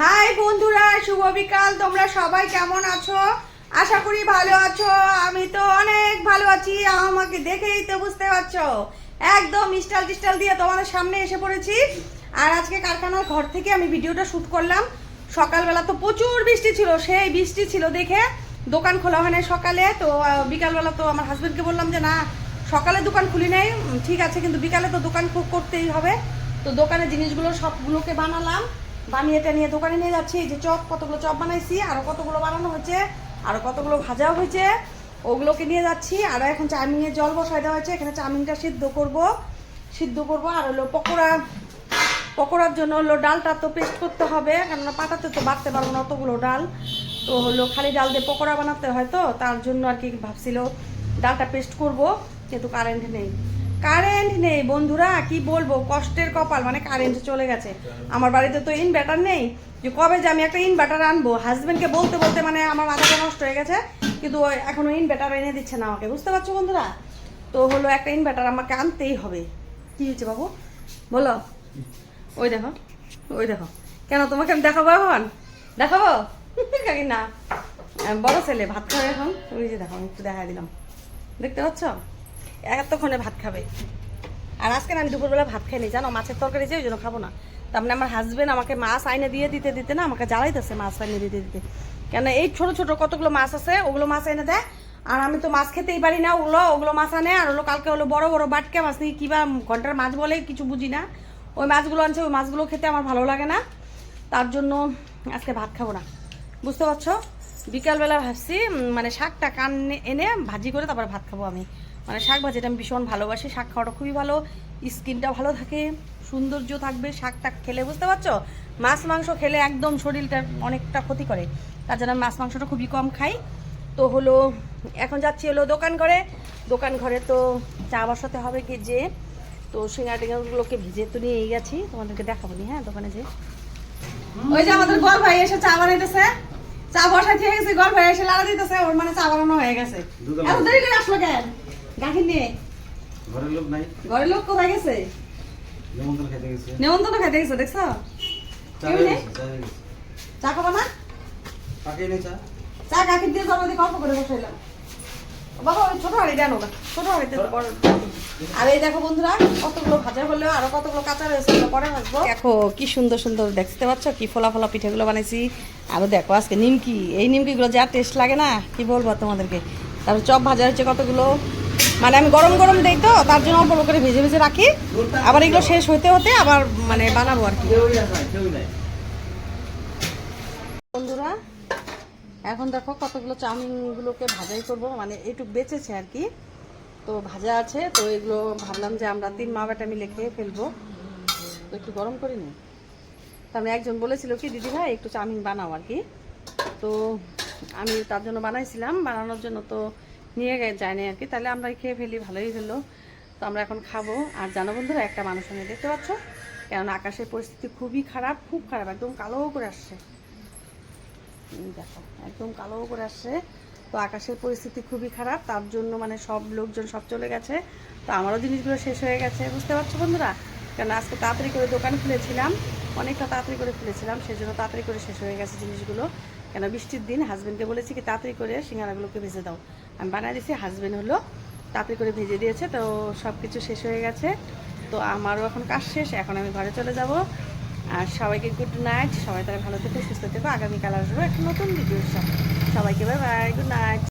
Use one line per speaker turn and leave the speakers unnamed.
High বন্ধুরা, শুভ বিকাল। তোমরা সবাই কেমন আছো? আশা করি ভালো আছো। আমি তো অনেক ভালো আছি। আমাকে দেখেই তো বুঝতে পারছ। একদম স্টাইল টিস্টাইল দিয়ে তোমাদের সামনে এসে পড়েছি। আর আজকে কারখানার ঘর থেকে আমি ভিডিওটা শ্যুট করলাম। সকালবেলা তো প্রচুর বৃষ্টি ছিল, সেই বৃষ্টি ছিল দেখে দোকান খোলা হয় নাই সকালে। তো বিকালবেলা তো আমার হাজবেন্ডকে বললাম যে, না, সকালে দোকান খুলি নেই। ঠিক আছে, কিন্তু বিকালে তো দোকান খুব করতেই হবে। তো দোকানের জিনিসগুলো সবগুলোকে বানালাম। বানিয়ে টানিয়ে দোকানে নিয়ে যাচ্ছি যে চপ, কতগুলো চপ বানাইছি আরও কতগুলো বানানো হয়েছে আরও কতগুলো ভাজাও হয়েছে, ওগুলোকে নিয়ে যাচ্ছি আরও এখন চাউমিনের জল বসাই দেওয়া হয়েছে, এখানে চাউমিনটা সিদ্ধ করব সিদ্ধ করব, আর হলো পকোড়া, পকোড়ার জন্য হলো ডালটা তো পেস্ট করতে হবে, কেননা পাটাতে তো বাড়তে পারব না অতগুলো ডাল, তো হলো খালি ডাল দিয়ে পকোড়া বানাতে হয় তো, তার জন্য আর কি ভাবছিল ডালটা পেস্ট করব কিন্তু কারেন্ট নেই। কারেন্ট নেই, বন্ধুরা, কি বলব? কষ্টের কপাল মানে কারেন্ট চলে গেছে। আমার বাড়িতে তো ইনভার্টার নেই। যে কবে যে আমি একটা ইনভার্টার আনব? হাজবেন্ডকে বলতে বলতে মানে আমার মাথাটা নষ্ট হয়ে গেছে, কিন্তু ও এখনও ইনভার্টার এনে দিচ্ছে না আমাকে। বুঝতে পারছ, বন্ধুরা? তো হলো একটা ইনভার্টার আমাকে আনতেই হবে। কি হয়েছে বাবু? বলো। ওই দেখো ওই দেখো। কেন তোমাকে আমি দেখাবো এখন? দেখাবো? কাকি, না। বড় ছেলে, ভাত খাবে এখন। ওই যে দেখো একটু দেখা দিলাম। দেখতে পাচ্ছ? এতক্ষণে ভাত খাবে। আর আজকে আমি দুপুরবেলা ভাত খাইনি, জানো? মাছের তরকারি যে ওই জন্য খাব না। তার মানে আমার হাজবেন্ড আমাকে মাছ আইনে দিয়ে দিতে দিতে না আমাকে জ্বালাইতেছে মাছ আইনে দিতে দিতে। কেন এই ছোট ছোট কতগুলো মাছ আছে, ওগুলো মাছ এনে দেয় আর আমি তো মাছ খেতেই পারি না, ওগুলো ওগুলো মাছ আনে, আর হলো কালকে হলো বড় বড় বাটকা মাছ নিয়ে কিবা ঘণ্টার মাছ বলে কিছু বুঝি না। ওই মাছগুলো আনছে, ওই মাছগুলো খেতে আমার ভালো লাগে না। তার জন্য আজকে ভাত খাব না। বুঝতে পারছ? বিকালবেলা ভাবছি মানে শাকটা কান এনে ভাজি করে তারপর ভাত খাব আমি। মানে শাক ভাজিটা আমি ভীষণ ভালোবাসি। শাক খাওয়াটা খুবই ভালো স্কিনটা ভালো থাকে সৌন্দর্য থাকবে শাকটা খেলে বুঝতে পারছ? মাছ মাংস খেলে একদম শরীরটা অনেকটা ক্ষতি করে। তার জন্য মাছ মাংসটা খুবই কম খাই। তো হলো এখন যাচ্ছি হলো দোকান ঘরে। দোকান ঘরে তো চা বসাতে হবে কি যে তো সিঙ্গার টিঙ্গারগুলোকে ভিজে তো নিয়ে গেছি। তোমাদেরকে দেখাবো নি হ্যাঁ দোকানে যে। ওই যে আমাদের গল ভাই এসে চা বানাইতেছে। চা বসাই থেকে গেছে গল ভাই এসে লাগা দিতেছে ওর মানে চা বানানো হয়ে গেছে। এত দেরি করে আসলো কেন? গাখি নিয়ে
ঘরের লোক নাই।
ঘরের লোক কোথায় গেছে? নেমন্তন্ন খাইতে দেখছ?
চা।
খাব না?
চা
দিয়ে করে বসাইলাম। বাবা ওই ছোট হাড়ি দেন ওটা ছোট হাড়িতে বড়। আর এই দেখো বন্ধুরা কতগুলো ভাজা হলেও আরও কতগুলো কাঁচা রয়েছে ওগুলো পরে ভাজবো। দেখো কি সুন্দর সুন্দর দেখতে পাচ্ছ? কি ফোলা ফোলা পিঠেগুলো বানাইছি। আরও দেখো আজকে নিমকি। এই নিমকিগুলো যা টেস্ট লাগে না কি বলব তোমাদেরকে? তারপর চপ ভাজা হচ্ছে কতগুলো? মানে আমি গরম গরম দিই তো, তার জন্য অল্প করে ভেজে ভেজে রাখি। আবার এগুলো শেষ হতে হতে আবার মানে বানাবো আর কি। বন্ধুরা, এখন দেখো কতগুলো চাউমিনগুলোকে ভাজাই করব মানে একটু বেঁচেছে আর কি। তো ভাজা আছে, তো এগুলো ভাবলাম যে আমরা তিন মা বেটা মিলে খেয়ে ফেলব। তো একটু গরম করে নিই তার মানে একজন বলেছিল কি, দিদি ভাই, একটু চাউমিন বানাও আর কি। তো আমি তার জন্য বানাইছিলাম, বানানোর জন্য তো নিয়ে যায়নি আর কি। তাহলে আমরা খেয়ে ফেলি, ভালোই হলো। তো আমরা এখন খাব। আর জানো বন্ধুরা, একটা মানুষ আমি দেখতে পাচ্ছ? কেননা আকাশের পরিস্থিতি খুবই খারাপ, খুব খারাপ, একদম কালো করে আসছে। দেখো, একদম কালো করে আসছে। তো আকাশের পরিস্থিতি খুবই খারাপ, তার জন্য মানে সব লোকজন সব চলে গেছে। তো আমারও জিনিসগুলো শেষ হয়ে গেছে। বুঝতে পারছ বন্ধুরা? কারণ আজকে তাড়াতাড়ি করে দোকান খুলেছিলাম। অনেকটা তাড়াতাড়ি করে ফেলেছিলাম সেই জন্য তাড়াতাড়ি করে শেষ হয়ে গেছে জিনিসগুলো। কেন বৃষ্টির দিন হাজব্যান্ডকে বলেছি কি, তাড়াতাড়ি করে সিঙ্গারাগুলোকে ভেজে দাও। আমি বানিয়ে দিয়েছি হাজব্যান্ড হলো তাড়াতাড়ি করে ভেজে দিয়েছে, তো সব কিছু শেষ হয়ে গেছে। তো আমারও এখন কাজ শেষ, এখন আমি ঘরে চলে যাব। আর সবাইকে গুড নাইট সবাই তারা ভালো থেকে, সুস্থ থেকো। আগামীকাল আসব একটা নতুন ভিডিওর সবাইকে বাই বাই গুড নাইট